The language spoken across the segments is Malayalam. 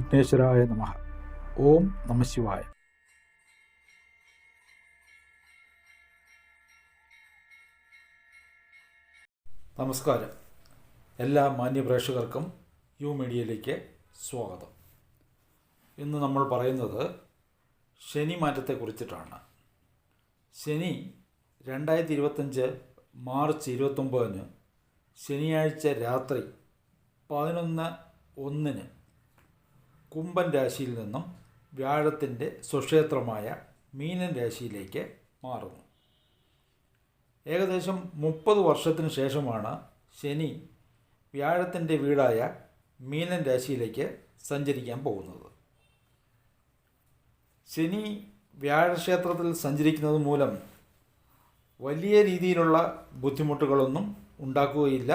വിഘ്നേശ്വരായ നമ. ഓം നമശിവായ നമസ്കാരം. എല്ലാ മാന്യപ്രേക്ഷകർക്കും യു മീഡിയയിലേക്ക് സ്വാഗതം. ഇന്ന് നമ്മൾ പറയുന്നത് ശനി മാറ്റത്തെക്കുറിച്ചിട്ടാണ് ശനി രണ്ടായിരത്തി ഇരുപത്തഞ്ച് മാർച്ച് ഇരുപത്തൊമ്പതിന് ശനിയാഴ്ച രാത്രി പതിനൊന്ന് ഒന്നിന് കുംഭൻ രാശിയിൽ നിന്നും വ്യാഴത്തിന്റെ സ്വക്ഷേത്രമായ മീനൻ രാശിയിലേക്ക് മാറുന്നു. ഏകദേശം മുപ്പത് വർഷത്തിന് ശേഷമാണ് ശനി വ്യാഴത്തിന്റെ വീടായ മീനൻ രാശിയിലേക്ക് സഞ്ചരിക്കാൻ പോകുന്നത്. ശനി വ്യാഴക്ഷേത്രത്തിൽ സഞ്ചരിക്കുന്നത് മൂലം വലിയ രീതിയിലുള്ള ബുദ്ധിമുട്ടുകളൊന്നും ഉണ്ടാക്കുകയില്ല.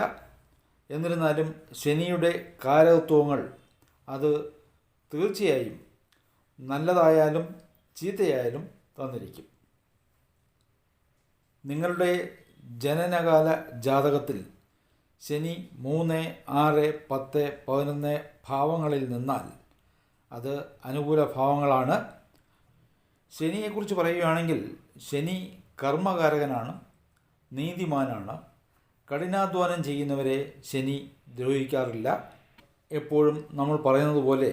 എന്നിരുന്നാലും ശനിയുടെ കാരകത്വങ്ങൾ അത് തീർച്ചയായും നല്ലതായാലും ചീത്തയായാലും തന്നിരിക്കും. നിങ്ങളുടെ ജനനകാല ജാതകത്തിൽ ശനി മൂന്ന് ആറ് പത്ത് പതിനൊന്ന് ഭാവങ്ങളിൽ നിന്നാൽ അത് അനുകൂല ഭാവങ്ങളാണ്. ശനിയെക്കുറിച്ച് പറയുകയാണെങ്കിൽ ശനി കർമ്മകാരകനാണ് നീതിമാനാണ്. കഠിനാധ്വാനം ചെയ്യുന്നവരെ ശനി ദ്രോഹിക്കാറില്ല. എപ്പോഴും നമ്മൾ പറയുന്നത് പോലെ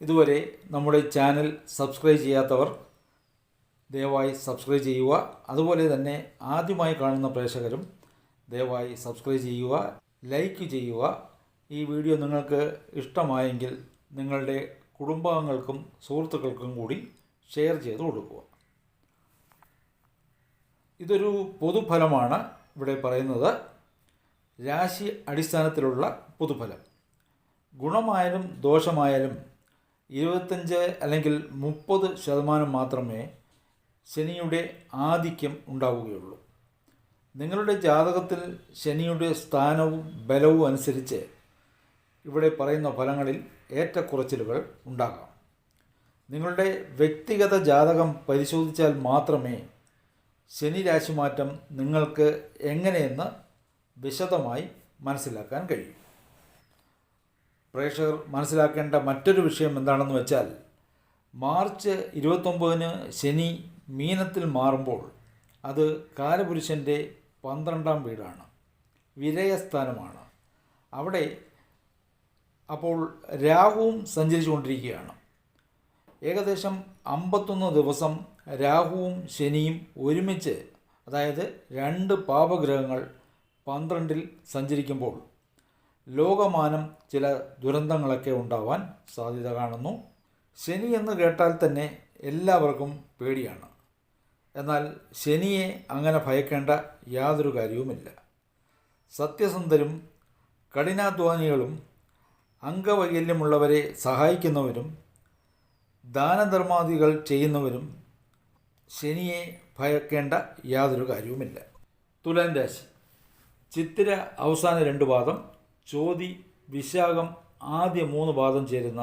ഇതുവരെ നമ്മുടെ ചാനൽ സബ്സ്ക്രൈബ് ചെയ്യാത്തവർ ദയവായി സബ്സ്ക്രൈബ് ചെയ്യുക. അതുപോലെ തന്നെ ആദ്യമായി കാണുന്ന പ്രേക്ഷകരും ദയവായി സബ്സ്ക്രൈബ് ചെയ്യുക ലൈക്ക് ചെയ്യുക. ഈ വീഡിയോ നിങ്ങൾക്ക് ഇഷ്ടമായെങ്കിൽ നിങ്ങളുടെ കുടുംബാംഗങ്ങൾക്കും സുഹൃത്തുക്കൾക്കും കൂടി ഷെയർ ചെയ്ത് കൊടുക്കുക. ഇതൊരു പൊതുഫലമാണ് ഇവിടെ പറയുന്നത്. രാശി അടിസ്ഥാനത്തിലുള്ള പൊതുഫലം. ഗുണമായാലും ദോഷമായാലും ഇരുപത്തഞ്ച് അല്ലെങ്കിൽ മുപ്പത് ശതമാനം മാത്രമേ ശനിയുടെ ആധിക്യം ഉണ്ടാവുകയുള്ളൂ. നിങ്ങളുടെ ജാതകത്തിൽ ശനിയുടെ സ്ഥാനവും ബലവും അനുസരിച്ച് ഇവിടെ പറയുന്ന ഫലങ്ങളിൽ ഏറ്റക്കുറച്ചിലുകൾ ഉണ്ടാകാം. നിങ്ങളുടെ വ്യക്തിഗത ജാതകം പരിശോധിച്ചാൽ മാത്രമേ ശനി രാശിമാറ്റം നിങ്ങൾക്ക് എങ്ങനെയെന്ന് വിശദമായി മനസ്സിലാക്കാൻ കഴിയും. പ്രേക്ഷകർ മനസ്സിലാക്കേണ്ട മറ്റൊരു വിഷയം എന്താണെന്ന് വെച്ചാൽ മാർച്ച് ഇരുപത്തൊമ്പതിന് ശനി മീനത്തിൽ മാറുമ്പോൾ അത് കാലപുരുഷന്റെ പന്ത്രണ്ടാം വീടാണ് വിരയസ്ഥാനമാണ്. അവിടെ അപ്പോൾ രാഹുവും സഞ്ചരിച്ചുകൊണ്ടിരിക്കുകയാണ്. ഏകദേശം അമ്പത്തൊന്ന് ദിവസം രാഹുവും ശനിയും ഒരുമിച്ച് അതായത് രണ്ട് പാപഗ്രഹങ്ങൾ പന്ത്രണ്ടിൽ സഞ്ചരിക്കുമ്പോൾ ലോകമാനം ചില ദുരന്തങ്ങളൊക്കെ ഉണ്ടാവാൻ സാധ്യത കാണുന്നു. ശനി എന്ന് കേട്ടാൽ തന്നെ എല്ലാവർക്കും പേടിയാണ്. എന്നാൽ ശനിയെ അങ്ങനെ ഭയക്കേണ്ട യാതൊരു കാര്യവുമില്ല. സത്യസന്ധരും കഠിനാധ്വാനികളും അംഗവൈകല്യമുള്ളവരെ സഹായിക്കുന്നവരും ദാനധർമാദികൾ ചെയ്യുന്നവരും ശനിയെ ഭയക്കേണ്ട യാതൊരു കാര്യവുമില്ല. തുലാൻ രാശി. ചിത്തിര അവസാന രണ്ട് പാദം. ചോതി വിശാഖം ആദ്യ മൂന്ന് പാദം ചേരുന്ന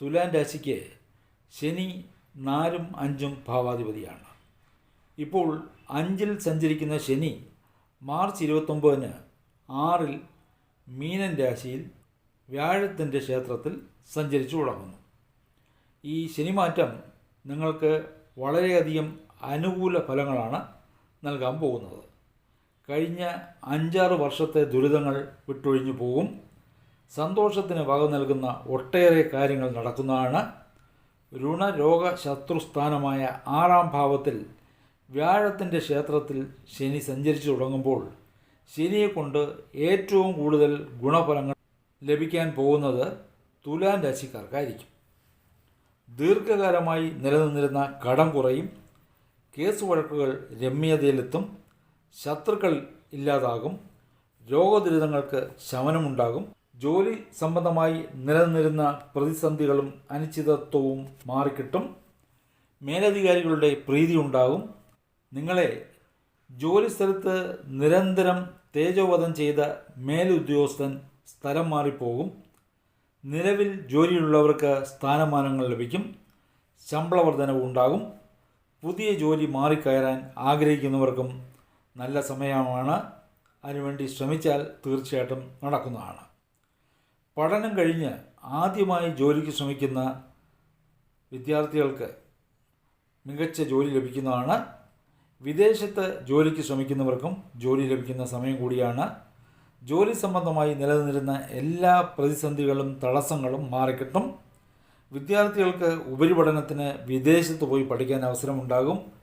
തുലാൻ രാശിക്ക് ശനി നാലും അഞ്ചും ഭാവാധിപതിയാണ്. ഇപ്പോൾ അഞ്ചിൽ സഞ്ചരിക്കുന്ന ശനി മാർച്ച് ഇരുപത്തൊമ്പതിന് ആറിൽ മീനൻ രാശിയിൽ വ്യാഴത്തിന്റെ ക്ഷേത്രത്തിൽ സഞ്ചരിച്ചു തുടങ്ങുന്നു. ഈ ശനിമാറ്റം നിങ്ങൾക്ക് വളരെയധികം അനുകൂല ഫലങ്ങളാണ് നൽകാൻ പോകുന്നത്. കഴിഞ്ഞ അഞ്ചാറ് വർഷത്തെ ദുരിതങ്ങൾ വിട്ടൊഴിഞ്ഞു പോകും. സന്തോഷത്തിന് വക നൽകുന്ന ഒട്ടേറെ കാര്യങ്ങൾ നടക്കുന്നതാണ്. ഋണരോഗ ശത്രുസ്ഥാനമായ ആറാം ഭാവത്തിൽ വ്യാഴത്തിന്റെ ക്ഷേത്രത്തിൽ ശനി സഞ്ചരിച്ചു തുടങ്ങുമ്പോൾ ശനിയെ കൊണ്ട് ഏറ്റവും കൂടുതൽ ഗുണഫലങ്ങൾ ലഭിക്കാൻ പോകുന്നത് തുലാൻ രാശിക്കാർക്കായിരിക്കും. ദീർഘകാലമായി നിലനിന്നിരുന്ന കടം കുറയും. കേസ് വഴക്കുകൾ രമ്യതയിലെത്തും. ശത്രുക്കൾ ഇല്ലാതാകും രോഗദുരിതങ്ങൾക്ക് ശമനമുണ്ടാകും ജോലി സംബന്ധമായി നിലനിന്നിരുന്ന പ്രതിസന്ധികളും അനിശ്ചിതത്വവും മാറിക്കിട്ടും മേലധികാരികളുടെ പ്രീതി ഉണ്ടാകും. നിങ്ങളെ ജോലി സ്ഥലത്ത് നിരന്തരം തേജോവധം ചെയ്ത മേലുദ്യോഗസ്ഥൻ സ്ഥലം മാറിപ്പോകും. നിലവിൽ ജോലിയിലുള്ളവർക്ക് സ്ഥാനമാനങ്ങൾ ലഭിക്കും ശമ്പള വർധനവ് ഉണ്ടാകും പുതിയ ജോലി മാറിക്കയറാൻ ആഗ്രഹിക്കുന്നവർക്കും നല്ല സമയമാണ്. അതിനുവേണ്ടി ശ്രമിച്ചാൽ തീർച്ചയായിട്ടും നടക്കുന്നതാണ്. പഠനം കഴിഞ്ഞ് ആദ്യമായി ജോലിക്ക് ശ്രമിക്കുന്ന വിദ്യാർത്ഥികൾക്ക് മികച്ച ജോലി ലഭിക്കുന്നതാണ്. വിദേശത്ത് ജോലിക്ക് ശ്രമിക്കുന്നവർക്കും ജോലി ലഭിക്കുന്ന സമയം കൂടിയാണ്. ജോലി സംബന്ധമായി നിലനിന്നിരുന്ന എല്ലാ പ്രതിസന്ധികളും തടസ്സങ്ങളും മാറിക്കിട്ടും. വിദ്യാർത്ഥികൾക്ക് ഉപരിപഠനത്തിന് വിദേശത്ത് പോയി പഠിക്കാൻ അവസരമുണ്ടാകും.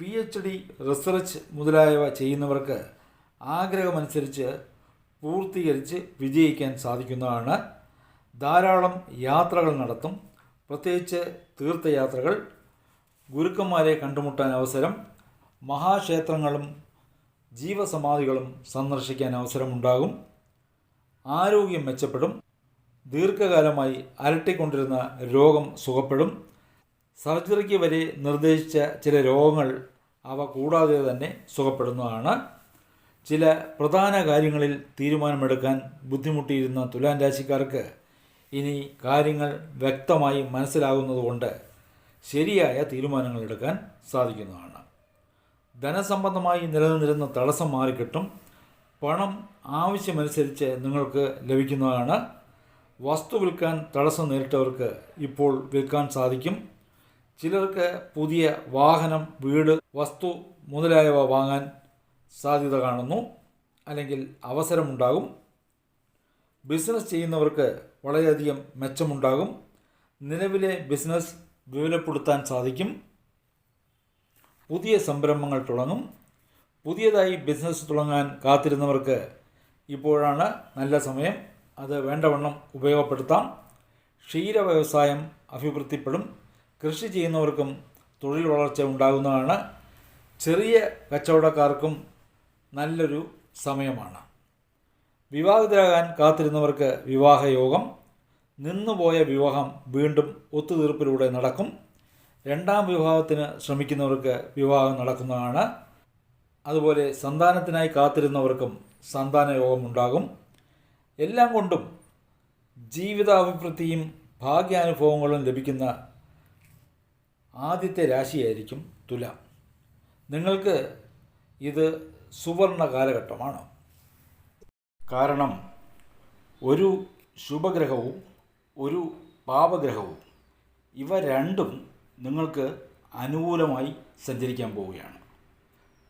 പി എച്ച് ഡി റിസർച്ച് മുതലായവ ചെയ്യുന്നവർക്ക് ആഗ്രഹമനുസരിച്ച് പൂർത്തീകരിച്ച് വിജയിക്കാൻ സാധിക്കുന്നതാണ്. ധാരാളം യാത്രകൾ നടത്തും. പ്രത്യേകിച്ച് തീർത്ഥയാത്രകൾ ഗുരുക്കന്മാരെ കണ്ടുമുട്ടാൻ അവസരം മഹാക്ഷേത്രങ്ങളും ജീവസമാധികളും സന്ദർശിക്കാൻ അവസരമുണ്ടാകും. ആരോഗ്യം മെച്ചപ്പെടും. ദീർഘകാലമായി അലട്ടിക്കൊണ്ടിരുന്ന രോഗം സുഖപ്പെടും. സർജറിക്ക് വരെ നിർദ്ദേശിച്ച ചില രോഗങ്ങൾ അവ കൂടാതെ തന്നെ സുഖപ്പെടുന്നതാണ്. ചില പ്രധാന കാര്യങ്ങളിൽ തീരുമാനമെടുക്കാൻ ബുദ്ധിമുട്ടിയിരുന്ന തുലാൻ രാശിക്കാർക്ക് ഇനി കാര്യങ്ങൾ വ്യക്തമായി മനസ്സിലാകുന്നതുകൊണ്ട് ശരിയായ തീരുമാനങ്ങൾ എടുക്കാൻ സാധിക്കുന്നതാണ്. ധനസംബന്ധമായി നിലനിന്നിരുന്ന തടസ്സം മാറിക്കിട്ടും പണം ആവശ്യമനുസരിച്ച് നിങ്ങൾക്ക് ലഭിക്കുന്നതാണ്. വസ്തു വിൽക്കാൻ തടസ്സം നേരിട്ടവർക്ക് ഇപ്പോൾ വിൽക്കാൻ സാധിക്കും. ചിലർക്ക് പുതിയ വാഹനം വീട് വസ്തു മുതലായവ വാങ്ങാൻ സാധ്യത കാണുന്നു. അല്ലെങ്കിൽ അവസരമുണ്ടാകും. ബിസിനസ് ചെയ്യുന്നവർക്ക് വളരെയധികം മെച്ചമുണ്ടാകും. നിലവിലെ ബിസിനസ് വിപുലപ്പെടുത്താൻ സാധിക്കും. പുതിയ സംരംഭങ്ങൾ തുടങ്ങും. പുതിയതായി ബിസിനസ് തുടങ്ങാൻ കാത്തിരുന്നവർക്ക് ഇപ്പോഴാണ് നല്ല സമയം. അത് വേണ്ടവണ്ണം ഉപയോഗപ്പെടുത്താം. ക്ഷീര വ്യവസായം അഭിവൃദ്ധിപ്പെടും. കൃഷി ചെയ്യുന്നവർക്കും തൊഴിൽ വളർച്ച ഉണ്ടാകുന്നതാണ്. ചെറിയ കച്ചവടക്കാർക്കും നല്ലൊരു സമയമാണ്. വിവാഹിതരാകാൻ കാത്തിരുന്നവർക്ക് വിവാഹയോഗം നിന്നുപോയ വിവാഹം വീണ്ടും ഒത്തുതീർപ്പിലൂടെ നടക്കും. രണ്ടാം വിവാഹത്തിന് ശ്രമിക്കുന്നവർക്ക് വിവാഹം നടക്കുന്നതാണ്. അതുപോലെ സന്താനത്തിനായി കാത്തിരുന്നവർക്കും സന്താന യോഗം ഉണ്ടാകും. എല്ലാം കൊണ്ടും ജീവിതാഭിവൃദ്ധിയും ഭാഗ്യാനുഭവങ്ങളും ലഭിക്കുന്ന ആദ്യത്തെ രാശിയായിരിക്കും തുലാം. നിങ്ങൾക്ക് ഇത് സുവർണ കാലഘട്ടമാണ്. കാരണം ഒരു ശുഭഗ്രഹവും ഒരു പാപഗ്രഹവും ഇവ രണ്ടും നിങ്ങൾക്ക് അനുകൂലമായി സഞ്ചരിക്കാൻ പോവുകയാണ്.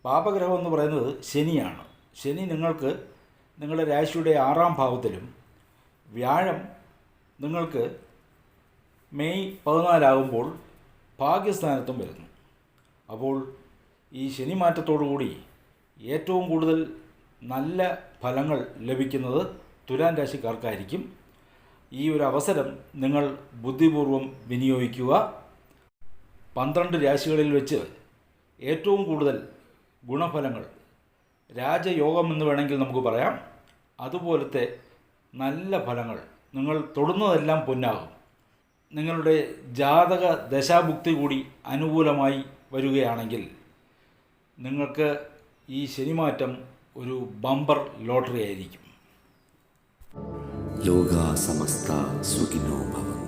പാപഗ്രഹം എന്ന് പറയുന്നത് ശനിയാണ്. ശനി നിങ്ങൾക്ക് നിങ്ങളുടെ രാശിയുടെ ആറാം ഭാവത്തിലും വ്യാഴം നിങ്ങൾക്ക് മെയ് പതിനാലാകുമ്പോൾ ഭാഗ്യസ്ഥാനത്തും വരുന്നു. അപ്പോൾ ഈ ശനി മാറ്റത്തോടുകൂടി ഏറ്റവും കൂടുതൽ നല്ല ഫലങ്ങൾ ലഭിക്കുന്നത് തുലാൻ രാശിക്കാർക്കായിരിക്കും. ഈ ഒരു അവസരം നിങ്ങൾ ബുദ്ധിപൂർവം വിനിയോഗിക്കുക. പന്ത്രണ്ട് രാശികളിൽ വെച്ച് ഏറ്റവും കൂടുതൽ ഗുണഫലങ്ങൾ രാജയോഗം എന്ന് വേണമെങ്കിൽ നമുക്ക് പറയാം. അതുപോലത്തെ നല്ല ഫലങ്ങൾ നിങ്ങൾ തൊടുന്നതെല്ലാം പൊന്നാകും. നിങ്ങളുടെ ജാതക ദശാഭുക്തി കൂടി അനുകൂലമായി വരികയാണെങ്കിൽ നിങ്ങൾക്ക് ഈ ശനിമാറ്റം ഒരു ബമ്പർ ലോട്ടറി ആയിരിക്കും. ലോക സമസ്ത സുഖിനോ ഭവന്തു.